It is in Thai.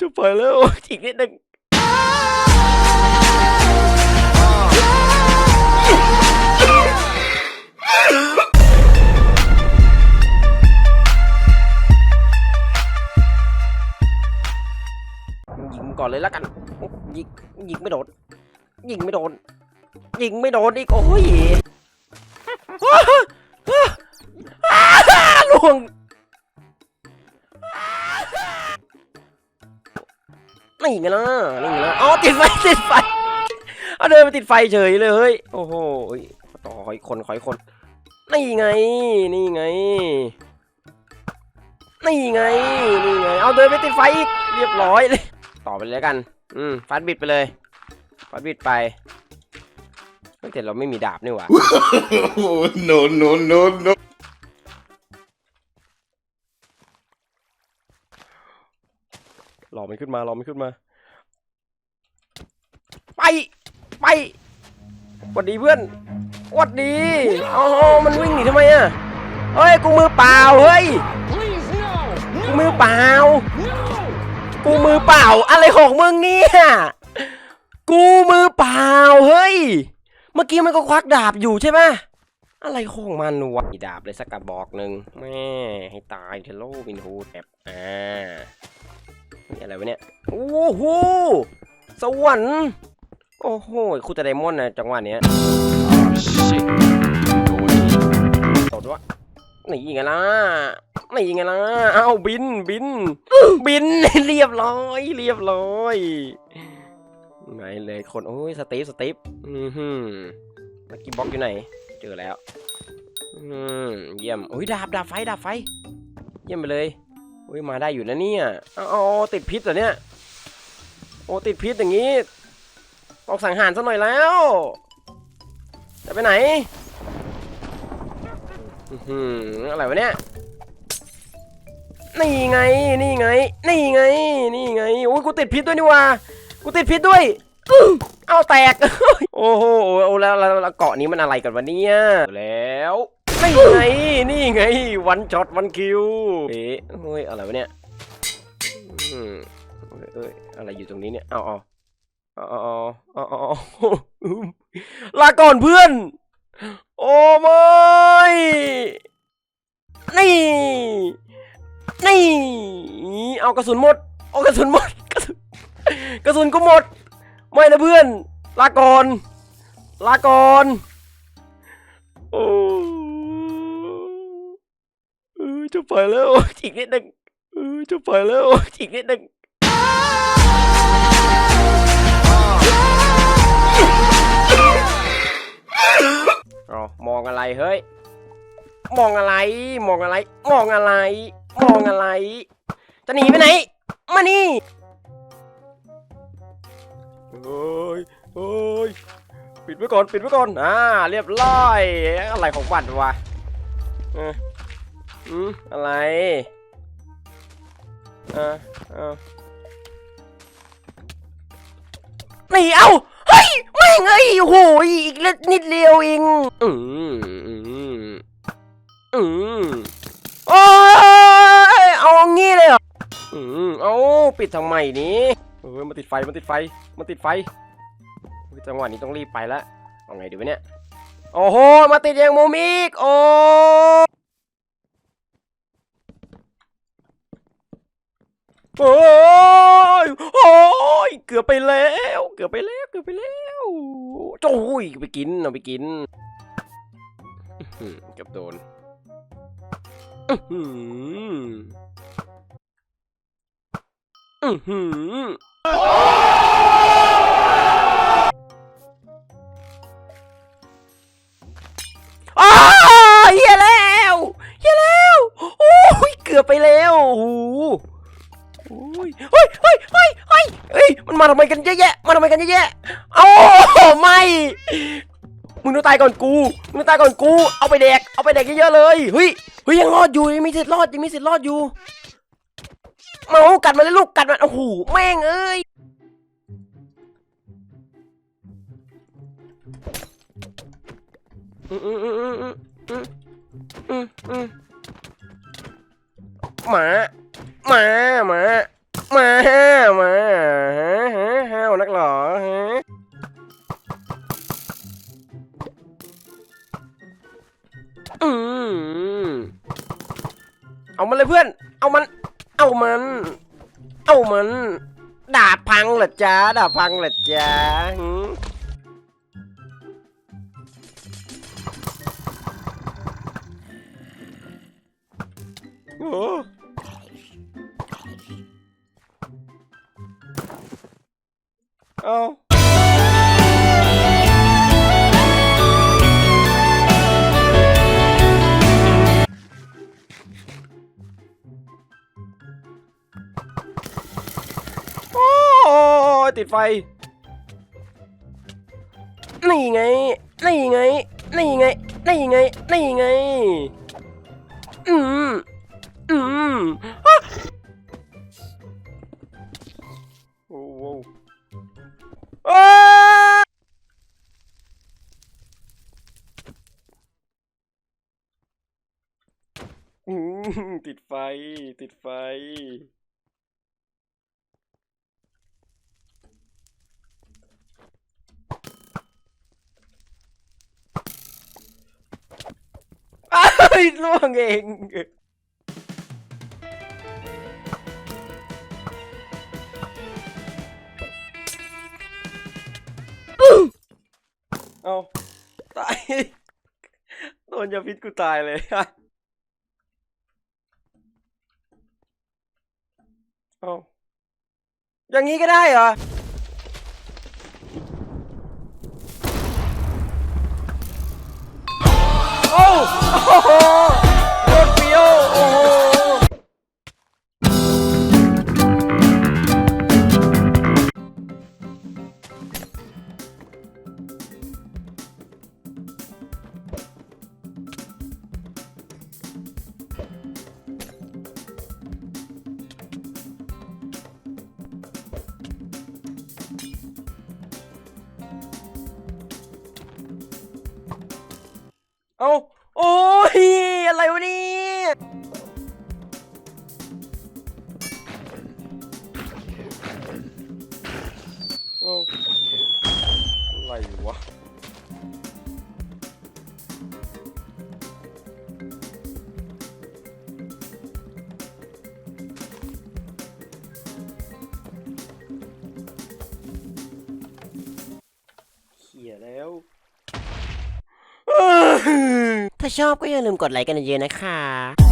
จะไปแล้วอีกนิดนึงยิงก่อนเลยแล้วกันยิงยิงไม่โดน ยิงไม่โดน ยิงไม่โดนอีกโอ้ยล่วง นี่ไงล่ะนี่ไงล่ะอ๋อติดไฟติดไฟเอาเดินไปติดไฟเฉยเลยเฮ้ยโอ้โหต่อขอยคนขอยคน นี่ไง นี่ไง นี่ไง นี่ไง เอาเดินไปติดไฟอีกเรียบร้อยเลย ต่อไปเลยกัน อืมฟัดบิดไปเลยฟัดบิดไปแต่เราไม่มีดาบนี่หว่า Oh, no, no, no, no. รอมันขึ้นมารอมันขึ้นมา ไป ไปหวัดดีเพื่อนหวัดดีอ๋อมันวิ่งหนีทำไมอะเฮ้ย กูมือเปล่า เฮ้ย กูมือเปล่า กูมือเปล่า อะไรของมึงเนี่ย กูมือเปล่า เฮ้ย เมื่อกี้มันก็ควักดาบอยู่ใช่ไหมอะไรของมันวะมีดาบเลยสักกระบอกหนึ่งแม่ให้ตายเทโลวินฮูดแบบอ่า นี่อะไรวะเนี่ย โอ้โห สวรรค์ โอ้โหคูตะไดมอนด์นะจังหวะเนี้ยตดวะนี่ไงล่ะนี่ไงล่ะ เอ้าบินบิน บินเรียบร้อย เรียบร้อยไหนเลยคนโอ้ยสตีฟสตีฟอือหือลักกี้บ็อกอยู่ไหน เจอแล้ว อืมเยี่ยมโอ้ยดาบดาบไฟดาบไฟ เยี่ยมไปเลย อ้ยมาได้อยู่นะเนี่ยอ้าเอติดพิษเหรอเนี่ย โอ้ติดพิษอย่างงี้ต้องสังหารซะหน่อยแล้ว จะไปไหนอือหืออะไรวะเนี่ย นี่ไง นี่ไง นี่ไง นี่ไง โอ้ยกูติดพิษด้วยนี่ว่า กูติดพิษด้วยอื้อเอาแตก โอ้โหแล้วแล้วแล้วเกาะนี้มันอะไรกันวะเนี่ย แล้ว นี่ไง นี่ไง วันช็อตวันคิว เอ๊ะเฮ้ย อะไรวะเนี่ยอืมเอ้ยเอ้ยอะไรอยู่ตรงนี้เนี่ย เอาเอาเอาเอาเอาเอาเอาอืมลาก่อนเพื่อน โอ้ไม่นี่ นี่ เอากระสุนหมด เอากระสุนหมด กระสุนกระสุนก็หมด ไม่นะเพื่อน ลาก่อน ลาก่อน โอ้ เออจะไปแล้วอีกนิดนึงเออจะไปแล้วอีกนิดนึงอ๋อมองอะไรเฮ้ย มองอะไร มองอะไร มองอะไร มองอะไร จะหนีไปไหน มานี่เฮ้ยเฮ้ยปิดไว้ก่อน ปิดไว้ก่อน อ่า เรียบร้อย อะไรของบัตรวะ อืมอะไรอ่าอ่านี่เอ้าเฮ้ยไม่งเอ้ยโอ้โหอีกนิดเดียวเองอืมอืมอืมโอ้ยเอางี้เลยเหรออืมเอาปิดทำไมนี้เออมาติดไฟมาติดไฟมาติดไฟจังหวะนี้ต้องรีบไปแล้วเอาไงดีวะเนี่ยโอ้โหมาติดยังโมมิกโอ้ โอ้ยโอ้ยเกือบไปแล้ว เกือบไปแล้ว เกือบไปแล้วโอ้ยไปกินเอาไปกินเกือบโดนอื้อหืออื้อหืออ้าเฮียแล้วเฮียแล้ว โอ้ย เกือบไปแล้ว ยเฮ้ยเฮ้ยเฮ้ยมันมาทำไมกันเยอะแยะมาทำไมกันเยอะแยะเอาไม่มึงต้องตายก่อนกูมึงต้องตายก่อนกู เอาไปแดกเอาไปแดกเยอะๆเลยเฮ้ยเฮ้ยยังรอดอยู่ยังมีสิทธิ์รอดยังมีสิทธิ์รอดอยู่มากัดมาเลยลูกกัดมันโอ้โหแม่งเอ้ยหมาหมาหมา มามามาฮะฮะห้านักเหรอฮะอืมเอามันเลยเพื่อน เอามัน เอามัน เอามันดาพังเหรอจ๊ะดาพังเหรอจ้าโอ้ ยติดไฟ นี่ไง นี่ไง นี่ไง นี่ไง นี่ไง อืม อืม ติดไฟติดไฟ อ้ายล่วงเองเอาตาย โดนยาพิษกูตายเลย เอาอย่างนี้ก็ได้เหรอ เอาโอ้ย อะไรวะนี่โอ้ ถ้าชอบก็อย่าลืมกดไลค์กันเยอะๆนะคะ